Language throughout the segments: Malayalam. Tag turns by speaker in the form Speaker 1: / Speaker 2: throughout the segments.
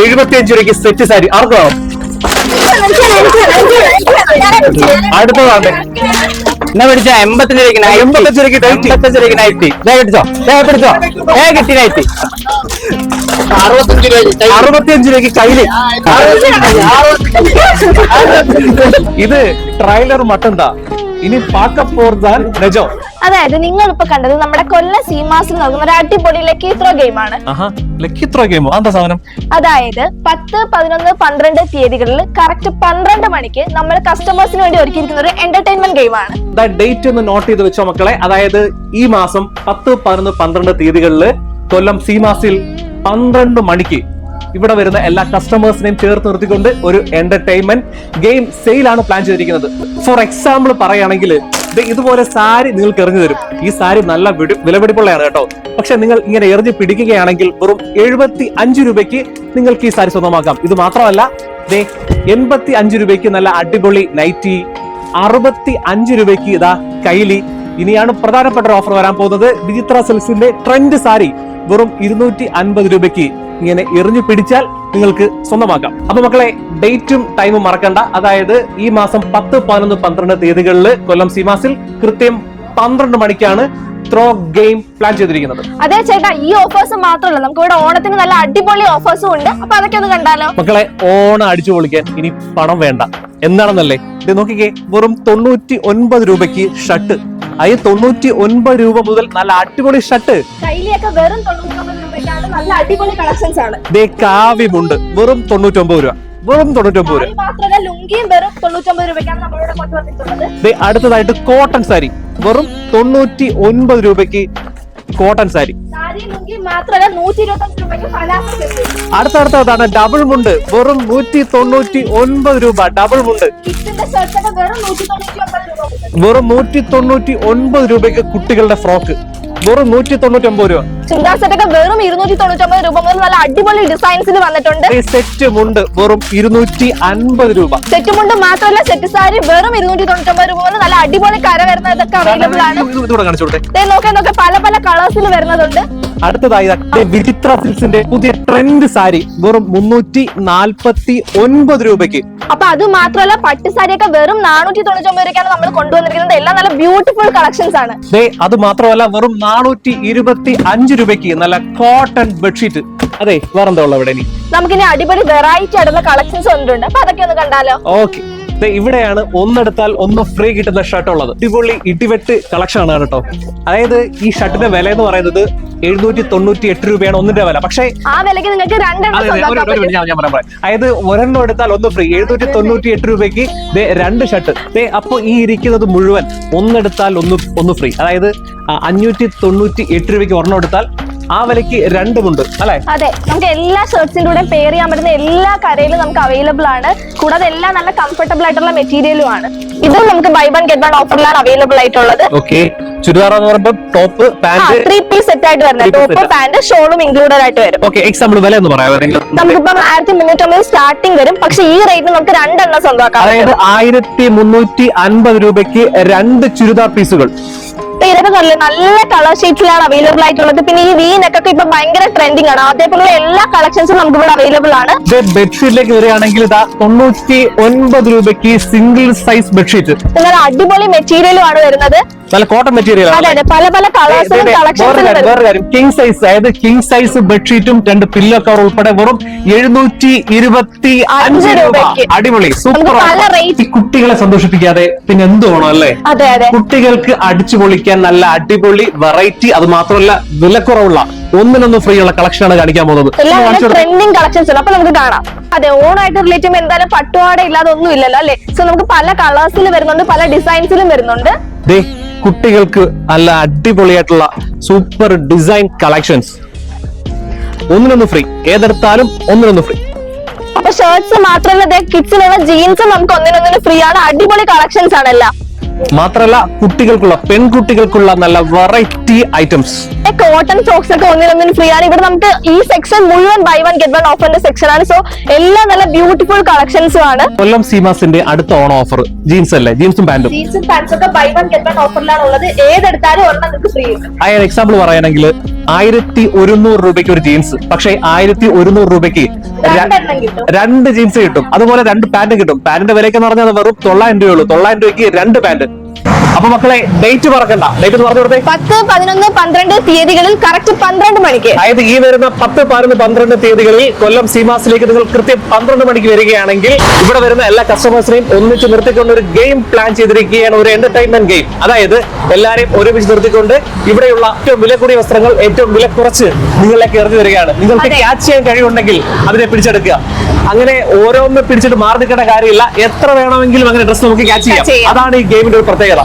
Speaker 1: എഴുപത്തി അഞ്ച് രൂപയ്ക്ക് സെറ്റ് സാരി. ആർക്ക്? വേണം അടുത്തതാണ്
Speaker 2: എന്നാ പിടിച്ച? എൺപത്തഞ്ച് രൂപയ്ക്ക്.
Speaker 1: എൺപത്തഞ്ച് രൂപയ്ക്ക്.
Speaker 2: എൺപത്തഞ്ച് രൂപയ്ക്ക് നൈറ്റി ദേ പിടിച്ചോ. ദേ പിടിച്ചോ. ഏ കിട്ടി നൈറ്റി
Speaker 1: അറുപത്തിയഞ്ച് രൂപയ്ക്ക് കയ്യിൽ ഇത് ട്രailer മട്ടൻ താ ഇനി ദാൻ
Speaker 3: അതായത് നിങ്ങൾ ഇപ്പൊ കണ്ടത് നമ്മുടെ കൊല്ല സീമാസിൽ നോക്കുന്ന ഒരു അടിപൊളി ലക്കിത്രോ ഗെയിം ഗെയിമാണ്.
Speaker 1: ലക്കിത്രോ ഗെയിം ഗെയിമോ? എന്താ സാധനം?
Speaker 3: അതായത് പത്ത് പതിനൊന്ന് പന്ത്രണ്ട് തീയതികളിൽ കറക്റ്റ് പന്ത്രണ്ട് മണിക്ക് നമ്മൾ കസ്റ്റമേഴ്സിന് വേണ്ടി ഒരുക്കിയിരിക്കുന്ന ഒരു എന്റർടൈൻമെന്റ് ഗെയിമാണ്.
Speaker 1: ഡേറ്റ് ഒന്ന് നോട്ട് ചെയ്ത് വെച്ചോ മക്കളെ. അതായത് ഈ മാസം പത്ത് പതിനൊന്ന് പന്ത്രണ്ട് തീയതികളിൽ കൊല്ലം സീമാസിൽ പന്ത്രണ്ട് മണിക്ക് ഇവിടെ വരുന്ന എല്ലാ കസ്റ്റമേഴ്സിനെയും ചേർത്ത് നിർത്തിക്കൊണ്ട് ഒരു എന്റർടൈൻമെന്റ് ഗെയിം സെയിലാണ് പ്ലാൻ ചെയ്തിരിക്കുന്നത്. ഫോർ എക്സാമ്പിൾ പറയുകയാണെങ്കിൽ ഇതുപോലെ സാരി നിങ്ങൾക്ക് എറിഞ്ഞു തരും. ഈ സാരി നല്ല വിലപിടിപ്പുള്ളതാണ് കേട്ടോ. പക്ഷെ നിങ്ങൾ ഇങ്ങനെ എറിഞ്ഞ് പിടിക്കുകയാണെങ്കിൽ വെറും എഴുപത്തി അഞ്ച് രൂപയ്ക്ക് നിങ്ങൾക്ക് ഈ സാരി സ്വന്തമാക്കാം. ഇത് മാത്രമല്ല ദേ എൺപത്തി അഞ്ച് രൂപയ്ക്ക് നല്ല അടിപൊളി നൈറ്റി അറുപത്തി അഞ്ച് രൂപയ്ക്ക് ഇതാ കൈലി. ഇനിയാണ് പ്രധാനപ്പെട്ട ഓഫർ വരാൻ പോകുന്നത്. വിചിത്ര സെൽസിന്റെ ട്രെൻഡ് സാരി വെറും ഇരുന്നൂറ്റി അൻപത് രൂപയ്ക്ക്. ഇങ്ങനെ എറിഞ്ഞു പിടിച്ചാൽ നിങ്ങൾക്ക് സ്വന്തമാക്കാം. അപ്പൊ മക്കളെ ഡേറ്റും ടൈമും മറക്കണ്ട. അതായത് ഈ മാസം പത്ത് പതിനൊന്ന് പന്ത്രണ്ട് തീയതികളിൽ കൊല്ലം സീമാസിൽ കൃത്യം പന്ത്രണ്ട് മണിക്കാണ് ത്രോ ഗെയിം പ്ലാൻ ചെയ്തിരിക്കുന്നത്.
Speaker 3: അതേ ചേട്ടാ ഈ ഓഫേഴ്സ് മാത്രമല്ല നമുക്ക് ഇവിടെ ഓണത്തിന് നല്ല അടിപൊളി ഓഫേഴ്സും ഉണ്ട്. അപ്പൊ അതൊക്കെ ഒന്ന് കണ്ടാലോ?
Speaker 1: മക്കളെ ഓണം അടിച്ചു പൊളിക്കാൻ ഇനി പണം വേണ്ട. എന്താണെന്നല്ലേ? ഇത് നോക്കിക്കേ വെറും തൊണ്ണൂറ്റി ഒൻപത് രൂപയ്ക്ക് ഷർട്ട്. അയ്യ തൊണ്ണൂറ്റി ഒൻപത് രൂപ മുതൽ നല്ല അടിപൊളി ഷർട്ട്.
Speaker 3: കയ്യിലൊക്കെ വെറും രൂപയ്ക്കാണ് നല്ല അടിപൊളി കളക്ഷൻസ് ആണ്.
Speaker 1: ദേ കാവ്യമുണ്ട്. വെറും തൊണ്ണൂറ്റൊമ്പത് രൂപ. വെറും തൊണ്ണൂറ്റൊമ്പത് രൂപ.
Speaker 3: മാത്രമല്ല ലുങ്കിയും വെറും തൊണ്ണൂറ്റൊമ്പത് രൂപയ്ക്കാണ് നമ്മളിവിടെ കൊണ്ടുവന്നിട്ടുള്ളത്.
Speaker 1: ദേ അടുത്തതായിട്ട് കോട്ടൺ സാരി. വെറും തൊണ്ണൂറ്റി ഒൻപത് രൂപയ്ക്ക് കോട്ടൺ സാരി. അടുത്തടുത്തതാണ് ഡബിൾ മുണ്ട്. വെറും നൂറ്റി തൊണ്ണൂറ്റി ഒൻപത് രൂപ ഡബിൾ മുണ്ട്.
Speaker 3: വെറും നൂറ്റി തൊണ്ണൂറ്റി
Speaker 1: ഒൻപത് രൂപയ്ക്ക് കുട്ടികളുടെ ഫ്രോക്ക്. വെറും നൂറ്റി തൊണ്ണൂറ്റി ഒമ്പത് രൂപ.
Speaker 3: ചുരിദാർ സെറ്റ് ഒക്കെ വെറും ഇരുന്നൂറ്റി തൊണ്ണൂറ്റി രൂപ മുതൽ നല്ല അടിപൊളി ഡിസൈൻസിൽ വന്നിട്ടുണ്ട്.
Speaker 1: സെറ്റ് മുണ്ട് വെറും ഇരുന്നൂറ്റി അൻപത് രൂപ.
Speaker 3: സെറ്റ് മുണ്ട് മാത്രമല്ല സെറ്റ് സാരി വെറും ഇരുന്നൂറ്റി തൊണ്ണൂറ്റി രൂപ മുതൽ നല്ല അടിപൊളി കര വരുന്നതൊക്കെ അവൈലബിൾ ആണ്. നോക്കാൻ നോക്കാം പല പല കളേഴ്സിൽ വരുന്നതുണ്ട്.
Speaker 1: അടുത്തതായി വിചിത്ര സിൽസിന്റെ പുതിയ ട്രെൻഡ് സാരി വെറും മുന്നൂറ്റി നാൽപ്പത്തി ഒൻപത് രൂപയ്ക്ക്.
Speaker 3: അപ്പൊ അത് മാത്രമല്ല പട്ട് സാരിയൊക്കെ വെറും നാനൂറ്റി തൊണ്ണൂറ്റി ഒമ്പത് രൂപയ്ക്കാണ് നമ്മൾ കൊണ്ടുവന്നിരിക്കുന്നത്. എല്ലാം നല്ല ബ്യൂട്ടിഫുൾ കളക്ഷൻസ് ആണ്.
Speaker 1: അത് മാത്രമല്ല വെറും നാനൂറ്റി ഇരുപത്തി അഞ്ച് രൂപയ്ക്ക് നല്ല കോട്ടൺ ബെഡ്ഷീറ്റ് അതെ വേറെന്താ ഉള്ള ഇവിടെ ഇനി?
Speaker 3: നമുക്കിനി അടിപൊളി വെറൈറ്റി ആയിട്ടുള്ള കളക്ഷൻസ് വന്നിട്ടുണ്ട്. അപ്പൊ അതൊക്കെ ഒന്ന് കണ്ടാലോ?
Speaker 1: ഓക്കെ. ഇവിടെയാണ് ഒന്നെടുത്താൽ ഒന്ന് ഫ്രീ കിട്ടുന്ന ഷർട്ട് ഉള്ളത്. ഇടിപൊളി ഇടിവെട്ട് കളക്ഷൻ ആണ് കേട്ടോ. അതായത് ഈ ഷർട്ടിന്റെ വില എന്ന് പറയുന്നത് എഴുന്നൂറ്റി തൊണ്ണൂറ്റി എട്ട് രൂപയാണ് ഒന്നിന്റെ വില. പക്ഷേ
Speaker 3: ആ വിലക്ക് നിങ്ങൾക്ക് രണ്ടെണ്ണം.
Speaker 1: അതായത് ഒരെണ്ണം എടുത്താൽ ഒന്ന് ഫ്രീ എഴുന്നൂറ്റി തൊണ്ണൂറ്റി എട്ട് രൂപയ്ക്ക് രണ്ട് ഷർട്ട് അപ്പൊ ഈ ഇരിക്കുന്നത് മുഴുവൻ ഒന്നെടുത്താൽ ഒന്ന് ഒന്ന് ഫ്രീ അതായത് അഞ്ഞൂറ്റി തൊണ്ണൂറ്റി എട്ട് രൂപയ്ക്ക് ഒരെണ്ണം എടുത്താൽ ആ വിലക്ക് രണ്ടുമുണ്ട് അല്ലെ?
Speaker 3: അതെ നമുക്ക് എല്ലാ ഷർട്ട്സിന്റെ കൂടെ പെയർ ചെയ്യാൻ പറ്റുന്ന എല്ലാ കരയിലും നമുക്ക് അവൈലബിൾ ആണ്. കൂടാതെ എല്ലാം നല്ല കംഫർട്ടബിൾ ആയിട്ടുള്ള മെറ്റീരിയലും ആണ്. ഇതും നമുക്ക് ബൈ വൺ ഗെറ്റ് വൺ ഓഫറിലാണ് അവൈലബിൾ ആയിട്ടുള്ളത്.
Speaker 1: ഓക്കെ ചുരിദാർ എന്ന് പറയുമ്പോൾ top pant
Speaker 3: three piece set ആയിട്ട് വരുന്നത്. ടോപ്പ് പാന്റ് ഷോളും ഇൻക്ലൂഡഡ് ആയിട്ട് വരും.
Speaker 1: ഓക്കെ എക്സാമ്പിൾ വില എന്ന് പറയാം. ഏതെങ്കിലും?
Speaker 3: നമുക്കിപ്പം ആയിരത്തി മുന്നൂറ്റമ്പത് സ്റ്റാർട്ടിംഗ് വരും. പക്ഷെ ഈ റേറ്റിന് നമുക്ക് രണ്ടെണ്ണം സ്വന്തമാക്കാം
Speaker 1: അതായത് ആയിരത്തി മുന്നൂറ്റി അൻപത് രൂപയ്ക്ക് രണ്ട് ചുരിദാർ പീസുകൾ
Speaker 3: ഇതൊക്കെ നല്ല നല്ല കളർ ഷീറ്റ്സിലാണ് അവൈലബിൾ ആയിട്ടുള്ളത്. പിന്നെ ഈ വീനൊക്കെ ഇപ്പൊ ഭയങ്കര ട്രെൻഡിങ് ആണ്. അതേപോലെ എല്ലാ കളക്ഷൻസും നമുക്ക് ഇവിടെ അവൈലബിൾ ആണ്.
Speaker 1: ബെഡ്ഷീറ്റിലേക്ക് വരികയാണെങ്കിൽ ഇതാ തൊണ്ണൂറ്റി ഒൻപത് രൂപയ്ക്ക് സിംഗിൾ സൈസ് ബെഡ്ഷീറ്റ്
Speaker 3: അടിപൊളി മെറ്റീരിയലും ആണ് വരുന്നത്.
Speaker 1: നല്ല കോട്ടൺ മെറ്റീരിയൽ
Speaker 3: പല പല കളേഴ്സിലും
Speaker 1: കിങ് സൈസ് അതായത് കിങ് സൈസ് ബെഡ്ഷീറ്റും രണ്ട് പില്ലോ കവർ ഉൾപ്പെടെ വെറും എഴുന്നൂറ്റി ഇരുപത്തി അഞ്ച് രൂപ. അടിപൊളി സൂപ്പർ
Speaker 3: ഈ
Speaker 1: കുട്ടികളെ സന്തോഷിപ്പിക്കാതെ പിന്നെ എന്ത് വേണം അല്ലേ? കുട്ടികൾക്ക് അടിച്ചു പൊളിക്കാൻ നല്ല അടിപൊളി വെറൈറ്റി അത് മാത്രമല്ല വിലക്കുറവുള്ള ഒന്നിനൊന്നും ഫ്രീ ഉള്ള കളക്ഷൻ ആണ് കാണിക്കാൻ പോകുന്നത്.
Speaker 3: ട്രെൻഡിങ് കളക്ഷൻസ് അപ്പൊ നമുക്ക് കാണാം. അതെ ഓണായിട്ട് റിലേറ്റ് ചെയ്യുമ്പോൾ എന്തായാലും പട്ടുപാട ഇല്ലാതെ ഒന്നും ഇല്ലല്ലോ അല്ലേ? സോ നമുക്ക് പല കളേഴ്സിൽ വരുന്നുണ്ട് പല ഡിസൈൻസിലും വരുന്നുണ്ട്.
Speaker 1: കുട്ടികൾക്ക് നല്ല അടിപൊളിയായിട്ടുള്ള സൂപ്പർ ഡിസൈൻ കളക്ഷൻസ്. ഒന്നിനൊന്ന് ഫ്രീ ഏതെടുത്താലും ഒന്നിനൊന്ന് ഫ്രീ
Speaker 3: അപ്പൊ ഷർട്ട്സ് മാത്രമല്ല കിഡ്സിനുള്ള ജീൻസും നമുക്ക് ഒന്നിനൊന്നിന് ഫ്രീ ആണ്. അടിപൊളി കളക്ഷൻസ് ആണ് എല്ലാം
Speaker 1: മാത്രമല്ല കുട്ടികൾക്കുള്ള പെൺകുട്ടികൾക്കുള്ള നല്ല വെറൈറ്റി ഐറ്റംസ്
Speaker 3: കോട്ടൺ സോക്സ് ഒക്കെ ഒന്നിനൊന്നിന് ഫ്രീ ആണ്. ഇവിടെ നമുക്ക് ഈ സെക്ഷൻ മുഴുവൻ ബൈ വൺ ഗെറ്റ് വൺ ഓഫറിന്റെ സെക്ഷൻ ആണ്. സോ എല്ലാം നല്ല ബ്യൂട്ടിഫുൾ കളക്ഷൻസും ആണ്.
Speaker 1: കൊല്ലം സീമാസിന്റെ അടുത്ത ഓണം ഓഫർ ജീൻസ് അല്ലേ? ജീൻസും പാന്റും
Speaker 3: ജീൻസും പാന്റ്സ് ഒക്കെ ബൈ വൺ ഗെറ്റ് വൺ ഓഫറിലാണ് ഉള്ളത്. ഏതെടുത്താലും ഒരെണ്ണം നിങ്ങൾക്ക് ഫ്രീ ആയ
Speaker 1: അതിന് എക്സാമ്പിൾ പറയുകയാണെങ്കിൽ ആയിരത്തി ഒരുന്നൂറ് രൂപയ്ക്ക് ഒരു ജീൻസ് പക്ഷേ ആയിരത്തി ഒരുന്നൂറ് രൂപയ്ക്ക് രണ്ട് ജീൻസ് കിട്ടും. അതുപോലെ രണ്ട് പാന്റ് കിട്ടും. പാന്റിന്റെ വിലയ്ക്ക് എന്ന് പറഞ്ഞാൽ വെറും തൊള്ളായിരം രൂപയുള്ളൂ തൊള്ളായിരം രൂപയ്ക്ക് രണ്ട് പാന്റ് അപ്പൊ മക്കളെ ഡേറ്റ് പറക്കണ്ട ഡേറ്റ് പറഞ്ഞു കൊടുത്തേ
Speaker 3: പത്ത് പതിനൊന്ന് പന്ത്രണ്ട് തീയതികളിൽ കറക്റ്റ് പന്ത്രണ്ട് മണിക്ക്.
Speaker 1: അതായത് ഈ വരുന്ന പത്ത് പതിനൊന്ന് പന്ത്രണ്ട് തീയതികളിൽ കൊല്ലം സീമാസിലേക്ക് നിങ്ങൾ കൃത്യം പന്ത്രണ്ട് മണിക്ക് വരികയാണെങ്കിൽ ഇവിടെ വരുന്ന എല്ലാ കസ്റ്റമേഴ്സിനെയും ഒന്നിച്ച് നിർത്തിക്കൊണ്ട് ഒരു ഗെയിം പ്ലാൻ ചെയ്തിരിക്കുകയാണ് ഒരു എന്റർടൈൻമെന്റ് ഗെയിം അതായത് എല്ലാരെയും ഒരുമിച്ച് നിർത്തിക്കൊണ്ട് ഇവിടെയുള്ള ഏറ്റവും വില കൂടിയ വസ്ത്രങ്ങൾ ഏറ്റവും വില കുറച്ച് നിങ്ങളിലേക്ക് എറിഞ്ഞു വരികയാണ്. നിങ്ങൾക്ക് ക്യാച്ച് ചെയ്യാൻ കഴിവുണ്ടെങ്കിൽ അതിനെ പിടിച്ചെടുക്കുക. അങ്ങനെ ഓരോന്ന് പിടിച്ചിട്ട് മാറി നിൽക്കേണ്ട കാര്യമില്ല. എത്ര വേണമെങ്കിലും അങ്ങനെ ഡ്രസ്സ് നമുക്ക് ക്യാച്ച് ചെയ്യാം. അതാണ് ഈ ഗെയിമിന്റെ ഒരു പ്രത്യേകത.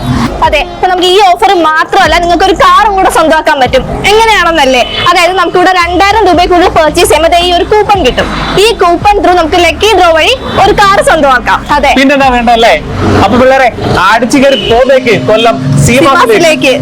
Speaker 3: അതെ അപ്പൊ നമുക്ക് ഈ ഓഫർ മാത്രമല്ല നിങ്ങൾക്ക് ഒരു കാറും കൂടെ സ്വന്തമാക്കാൻ പറ്റും. എങ്ങനെയാണെന്നല്ലേ? അതായത് നമുക്ക് ഇവിടെ രണ്ടായിരം രൂപയ്ക്കുള്ളിൽ പർച്ചേസ് ചെയ്യുമ്പോൾ ഈ ഒരു കൂപ്പൺ കിട്ടും. ഈ കൂപ്പൺ ത്രൂ നമുക്ക് ലക്കി ഡ്രോ വഴി ഒരു കാർ സ്വന്തമാക്കാം. അതെ.
Speaker 1: പിന്നെന്താ വേണ്ടല്ലേ അപ്പൊ പിള്ളേരെ അടിച്ചു കയറി പോന്നേക്ക് കൊല്ലം
Speaker 3: സിമാസിലേക്ക്.